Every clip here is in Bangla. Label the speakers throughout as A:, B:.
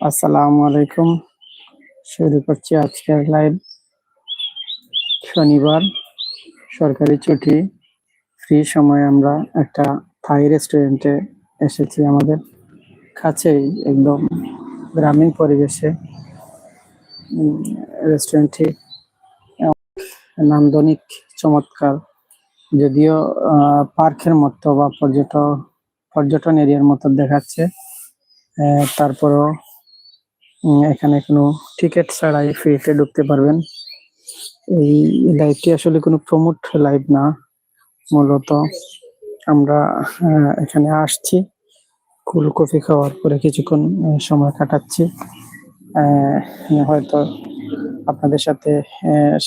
A: আসসালামু আলাইকুম। শুরু করছি আজকের লাইভ শনিবার, সরকারি ছুটি। ফ্রি সময় আমরা একটা থাই রেস্টুরেন্টে এসেছি আমাদের কাছেই, একদম গ্রামীণ পরিবেশে। রেস্টুরেন্টটি নান্দনিক, চমৎকার। যদিও পার্কের মতো বা পর্যটন পর্যটন এরিয়ার মতো দেখাচ্ছে। তারপরেও এখানে কোনো টিকিট ছাড়াই ফ্রিতে ঢুকতে পারবেন। এই লাইভটি আসলে কোনো প্রমোট লাইভ না, মূলত আমরা এখানে আসছি কুল কফি খাওয়ার পরে কিছুক্ষণ সময় কাটাচ্ছি। হয়তো আপনাদের সাথে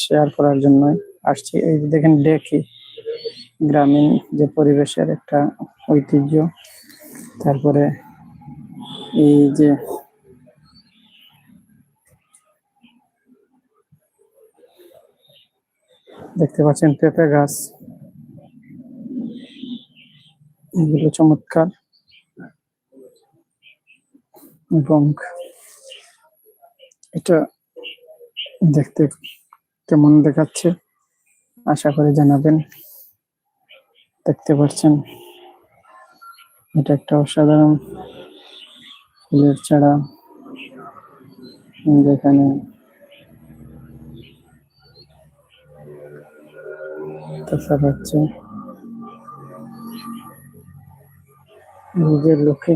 A: শেয়ার করার জন্য আসছি। এই যে দেখেন ডেকি গ্রামীণ যে পরিবেশের একটা ঐতিহ্য, তারপরে এই যে দেখতে পাচ্ছেন পেঁপে গাছ। এগুলো চমৎকার। এবং এটা দেখতে কেমন দেখাচ্ছে, আশা করে জানাবেন। দেখতে পাচ্ছেন, এটা একটা অসাধারণ ফুলের চারা। যেখানে দেখা যাচ্ছে নিজের লোকে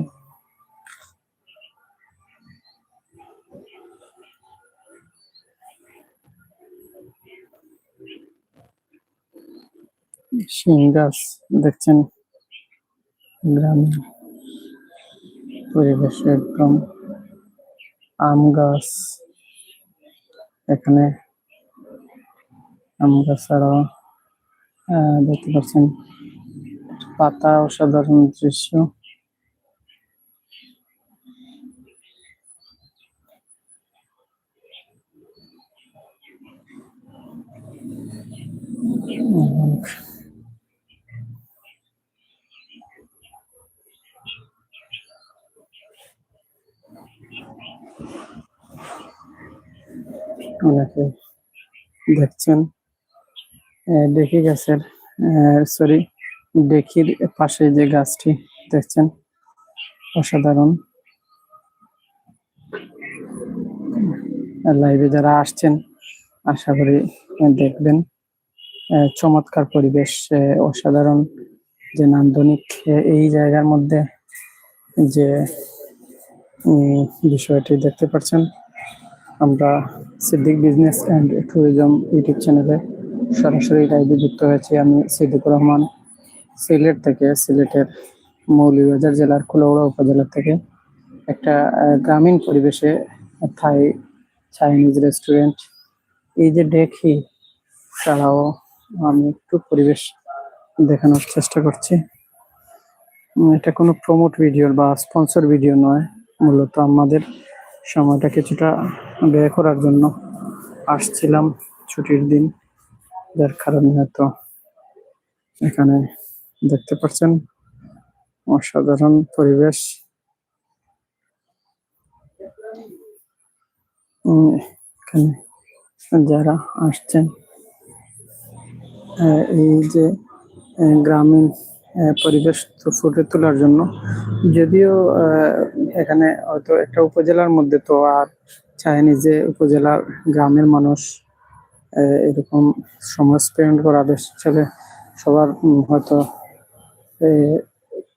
A: শিম গাছ দেখছেন গ্রামীণ পরিবেশে একদম আম গাছ। এখানে আম গাছ আহ, দেখতে পাচ্ছেন। পাতা অসাধারণ দৃশ্য। দেখছেন দেখি গাছের সরি দেখির পাশে যে গাছটি, দেখছেন? অসাধারণ। লাইভে যারা আসছেন, আশা করি দেখবেন। চমৎকার পরিবেশ অসাধারণ যে নান্দনিক এই জায়গার মধ্যে যে বিষয়টি দেখতে পাচ্ছেন। আমরা Siddique business and tourism YouTube চ্যানেলে সরাসরি লাইভে যুক্ত হয়েছি আমি সিদ্দিকুর রহমান, সিলেট থেকে, সিলেটের মৌলভীবাজার জেলার কুলাউড়া উপজেলা থেকে। একটা গ্রামীণ পরিবেশে থাই চাইনিজ রেস্টুরেন্ট। এই যে দেখি ছাড়াও আমি একটু পরিবেশ দেখানোর চেষ্টা করছি। এটা কোনো প্রমোট ভিডিও বা স্পন্সর ভিডিও নয়, মূলত আমাদের সময়টা কিছুটা ব্যয় করার জন্য। আসছিলাম ছুটির দিন। যার কারণে হয়তো এখানে দেখতে পাচ্ছেন অসাধারণ পরিবেশ। এখানে যারা আসছেন এই যে গ্রামীণ পরিবেশ ফুটে তোলার জন্য। যদিও এখানে হয়তো একটা উপজেলার মধ্যে তো আর চায়নি যে উপজেলার গ্রামের মানুষ এরকম স্পেন্ড করা বেশ ছেলে সবার হয়তো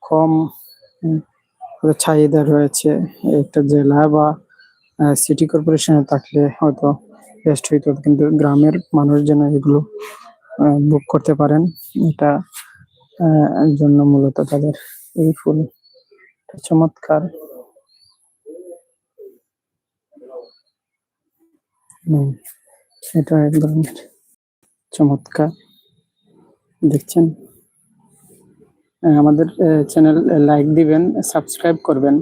A: কম চাহিদা রয়েছে। একটা জেলা বা সিটি কর্পোরেশনে থাকলে হয়তো বেস্ট হইতো কিন্তু গ্রামের মানুষ যেন এগুলো বুক করতে পারেন এটা জন্য মূলত তাদের এই ফুল। চমৎকার। হুম, এটা এক ধরনের চমৎকার। দেখছেন? আমাদের চ্যানেল লাইক দিবেন সাবস্ক্রাইব করবেন,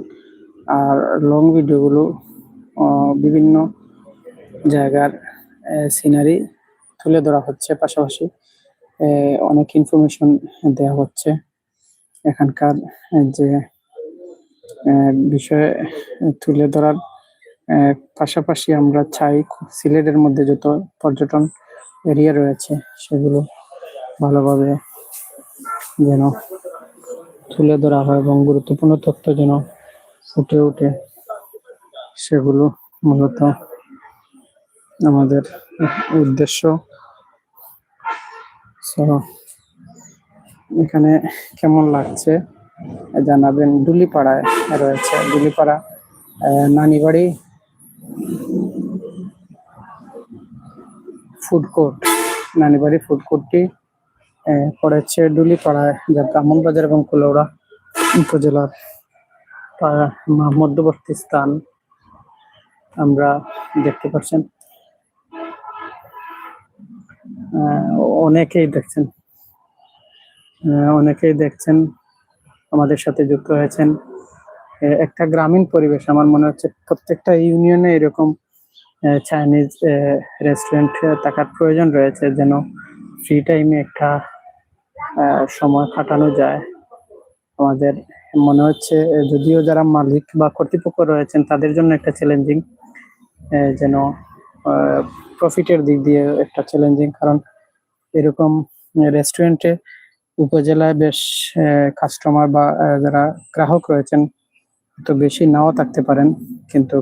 A: আর লং ভিডিওগুলো বিভিন্ন জায়গার সিনারি তুলে ধরা হচ্ছে পাশাপাশি অনেক ইনফরমেশন দেওয়া হচ্ছে এখানকার, যে বিষয়ে তুলে ধরার পাশাপাশি আমরা চাই সিলেটের মধ্যে যত পর্যটন এরিয়া রয়েছে, সেগুলো ভালোভাবে যেন তুলে ধরা হয় এবং গুরুত্বপূর্ণ তথ্য যেন ফুটে ওঠে, সেগুলো মূলত আমাদের উদ্দেশ্য। এখানে কেমন লাগছে জানাবেন? ডুলিপাড়ায় রয়েছে Dulipara Nanibari food court, Nanibari food কোর্টটি পড়েছে ডুলিপাড়ায় যা ব্রাহ্মণবাজার এবং কুলৌড়া উপজেলার মধ্যবর্তী স্থান। আমরা দেখতে পাচ্ছেন অনেকেই দেখছেন অনেকেই দেখছেন, আমাদের সাথে যুক্ত হয়েছেন। একটা গ্রামীণ পরিবেশ। আমার মনে হচ্ছে প্রত্যেকটা ইউনিয়নে এরকম চাইনিজ রেস্টুরেন্ট থাকার প্রয়োজন রয়েছে যেন ফ্রি টাইমে একটা সময় কাটানো যায়। আমাদের মনে হচ্ছে যদিও যারা মালিক বা কর্তৃপক্ষ রয়েছেন, তাদের জন্য একটা চ্যালেঞ্জিং যেন প্রফিটের দিক দিয়ে একটা চ্যালেঞ্জিং কারণ এরকম রেস্টুরেন্টে উপজেলায় বেশ কাস্টমার বা যারা গ্রাহক রয়েছেন তো বেশি নাও থাকতে পারেন, কিন্তু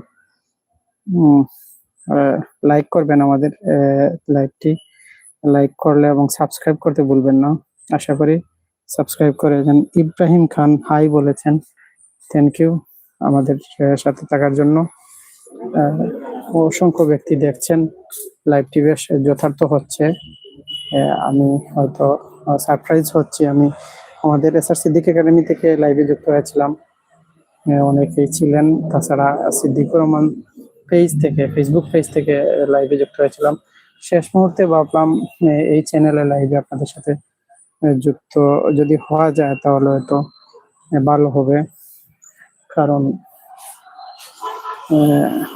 A: লাইক করবেন আমাদের লাইভটি লাইক করলে এবং সাবস্ক্রাইব করতে ভুলবেন না। আশা করি সাবস্ক্রাইব করে দেন ইব্রাহিম খান হাই বলেছেন। থ্যাংক ইউ আমাদের সাথে থাকার জন্য। অসংখ্য ব্যক্তি দেখছেন। লাইভটি বেশ যথার্থ হচ্ছে। আমি হয়তো সারপ্রাইজ হচ্ছি। আমি আমাদের এসআর সিদ্দিক একাডেমি থেকে লাইভে যুক্ত হয়েছিলাম। অনেকেই ছিলেন, তাছাড়া সিদ্দিকুর রহমান পেজ থেকে ফেসবুক পেজ থেকে লাইভে যুক্ত হয়েছিলাম। শেষ মুহূর্তে ভাবলাম এই চ্যানেলে লাইভে আপনাদের সাথে যুক্ত যদি হওয়া যায় তাহলে হয়তো ভালো হবে। কারণ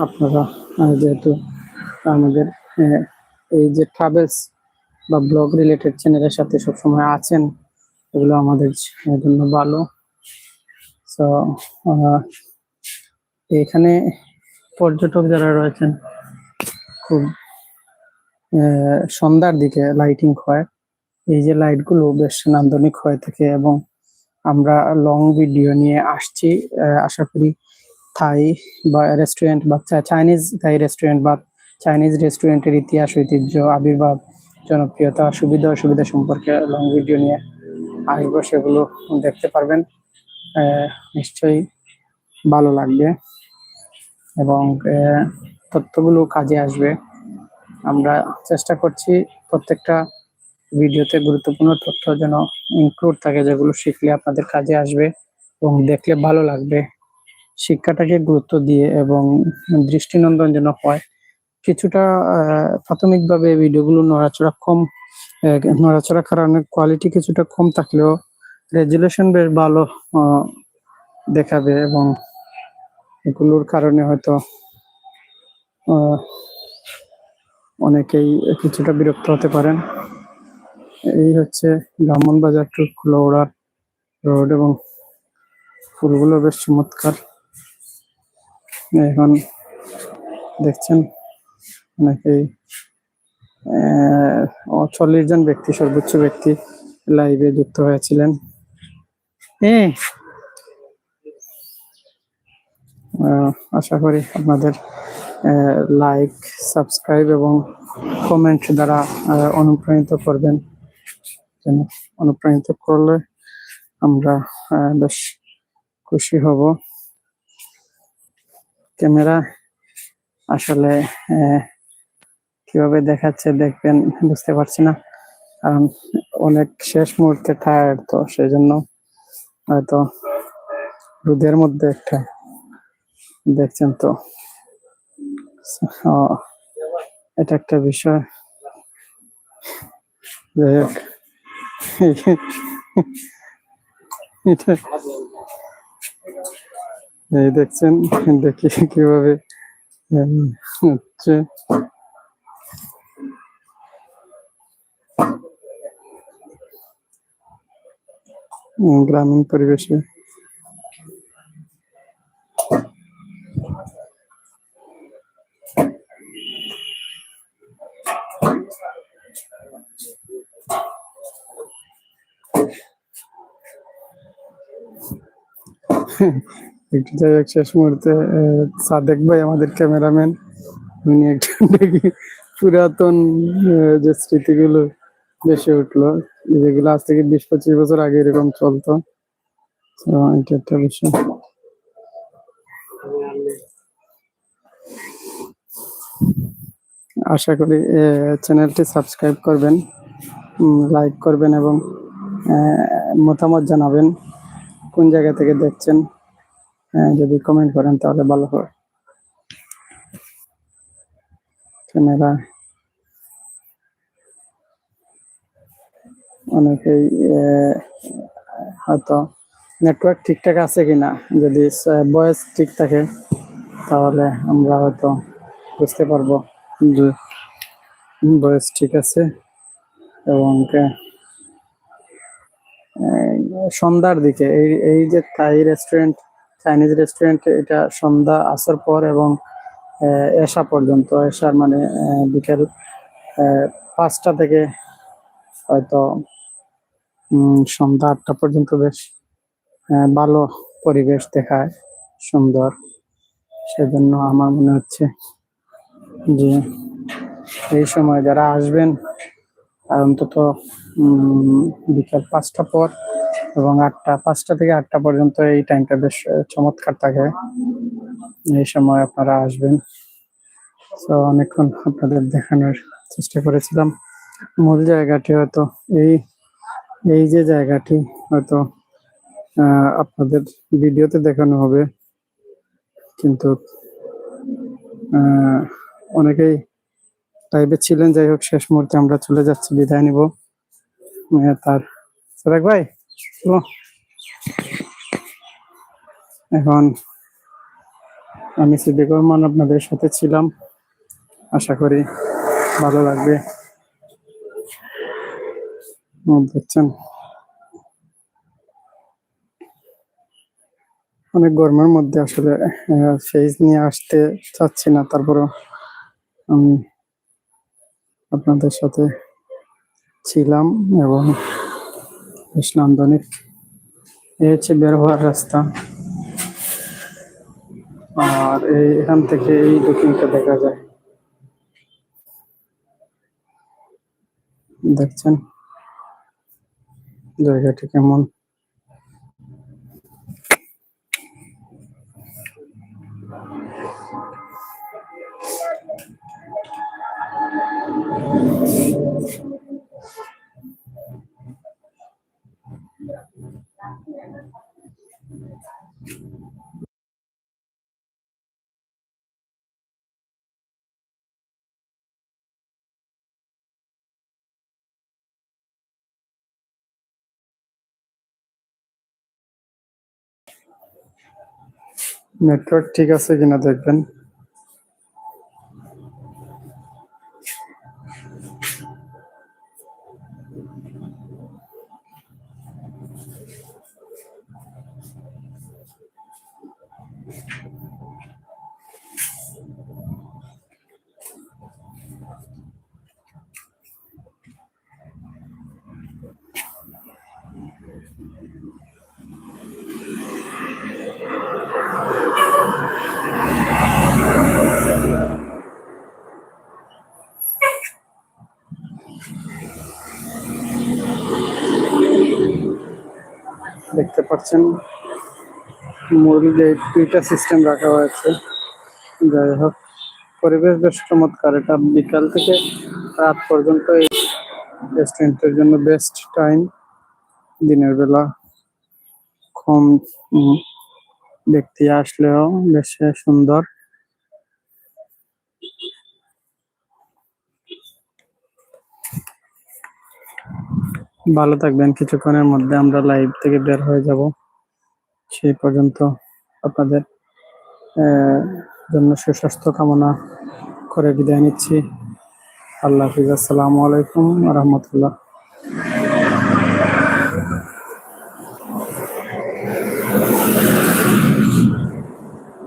A: আপনারা যেহেতু আমাদের এই যে ট্রাভেলস বা ব্লগ রিলেটেড চ্যানেলের সাথে সবসময় আছেন, এগুলো আমাদের জন্য ভালো। তো এখানে পর্যটক যারা রয়েছেন, খুব সন্ধ্যার দিকে লাইটিং হয়। এই যে লাইটগুলো বেশ নান্দনিক হয়ে থাকে এবং আমরা লং ভিডিও নিয়ে আসছি আশা করি থাই বা রেস্টুরেন্ট বা চাইনিজ থাই রেস্টুরেন্ট বা চাইনিজ রেস্টুরেন্টের ইতিহাস, ঐতিহ্য, আবির্ভাব, জনপ্রিয়তা সুবিধা অসুবিধা সম্পর্কে লং ভিডিও নিয়ে আসব, সেগুলো দেখতে পারবেন। নিশ্চয়ই ভালো লাগবে এবং তথ্যগুলো কাজে আসবে। আমরা চেষ্টা করছি প্রত্যেকটা ভিডিওতে গুরুত্বপূর্ণ তথ্য যেন ইনক্লুড থাকে, যেগুলো শিখলে আপনাদের কাজে আসবে এবং দেখলে ভালো লাগবে। শিক্ষাটাকে গুরুত্ব দিয়ে এবং দৃষ্টিনন্দন যেন হয়। কিছুটা প্রাথমিকভাবে ভিডিওগুলো নড়াচড়া কম নড়াচড়া কারণে কোয়ালিটি কিছুটা কম থাকলেও রেজুলেশন বেশ ভালো দেখাবে এবং এগুলোর কারণে হয়তো অনেকেই কিছুটা বিরক্ত হতে পারেন। এই হচ্ছে ব্রাহ্মণবাজার টু কুলৌড়ার রোড এবং ফুলগুলো বেশ চমৎকার। এখন দেখছেন অনেকেই চল্লিশ জন ব্যক্তি, সর্বোচ্চ ব্যক্তি লাইভে যুক্ত হয়েছিলেন। হ্যাঁ আশা করি আপনাদের লাইক সাবস্ক্রাইব এবং কমেন্ট দ্বারা অনুপ্রাণিত করবেন। যেন অনুপ্রাণিত করলে আমরা বেশ খুশি হব। ক্যামেরা আসলে কীভাবে দেখাচ্ছে দেখবেন, বুঝতে পারছি না। কারণ অনেক শেষ মুহূর্তে টায়ার্ড তো সেই জন্য হয়তো রোদের মধ্যে একটা দেখছেন তো? এটা একটা বিষয়। এই দেখছেন দেখি কীভাবে হচ্ছে। গ্রামীণ পরিবেশে। একটু যাই শেষ মুহূর্তে সাদেক ভাই আমাদের ক্যামেরাম্যান। উনি একটা পুরাতন যে স্মৃতিগুলো। ভেসে উঠল। যেগুলো আজ থেকে বিশ পঁচিশ বছর আগে এরকম চলতো। এটা একটা বিষয়। আশা করি চ্যানেলটি সাবস্ক্রাইব করবেন লাইক করবেন এবং মতামত জানাবেন। কোন জায়গা থেকে দেখছেন যদি কমেন্ট করেন তাহলে ভালো হয়। ক্যামেরা অনেকেই হয়তো নেটওয়ার্ক ঠিকঠাক আছে কিনা, যদি ভয়েস ঠিক থাকে, তাহলে আমরা হয়তো বুঝতে পারব যে ভয়েস ঠিক আছে এবং সন্ধ্যার দিকে, এই এই যে থাই রেস্টুরেন্ট চাইনিজ রেস্টুরেন্ট এটা সন্ধ্যা আসার পর এবং এশা পর্যন্ত, এসার মানে বিকেল পাঁচটা থেকে হয়তো সন্ধ্যা আটটা পর্যন্ত বেশ ভালো পরিবেশ দেখায় সুন্দর। সেজন্য আমার মনে হচ্ছে যে এই সময় যারা আসবেন অন্তত বিকাল পাঁচটা পর এবং আটটা, পাঁচটা থেকে আটটা পর্যন্ত এই টাইমটা বেশ চমৎকার থাকে। এই সময় আপনারা আসবেন। তো অনেকক্ষণ আপনাদের দেখানোর চেষ্টা করেছিলাম। মূল জায়গাটি হয়তো এই এই যে জায়গাটি হয়তো আপনাদের ভিডিওতে দেখানো হবে, কিন্তু অনেকেই লাইভে ছিলেন, যাই হোক, শেষ মুহূর্তে আমরা চলে যাচ্ছি, বিদায় নিব। তার সারাক ভাই। এখন আমি সিদ্দিক রহমান আপনাদের সাথে ছিলাম। আশা করি ভালো লাগবে। দেখছেন অনেক গরমের মধ্যে আসলে ফেজ নিয়ে আসতে চাচ্ছি না, তারপরও আমি আপনাদের সাথে ছিলাম এবং বেশ নান্দনিক। এই হচ্ছে বের হওয়ার রাস্তা। আর এই এখান থেকে এই দক্ষিণটা দেখা যায়। দেখছেন? জায়গাটি কেমন নেটওয়ার্ক ঠিক আছে কিনা দেখবেন। দেখতে পাচ্ছেন। মুরগিদের দুইটা সিস্টেম রাখা হয়েছে। যাই হোক, পরিবেশ বেশ চমৎকার। এটা বিকাল থেকে রাত পর্যন্ত এই রেস্টুরেন্টের জন্য বেস্ট টাইম দিনের বেলা কম ব্যক্তি আসলেও বেশ সুন্দর। ভালো থাকবেন। কিছুক্ষণের মধ্যে আমরা লাইভ থেকে বের হয়ে যাব। সেই পর্যন্ত আপনাদের জন্য সুস্বাস্থ্য কামনা করে বিদায় নিচ্ছি। আল্লাহ হাফিজ। আসসালামু আলাইকুম রহমতুল্লাহ।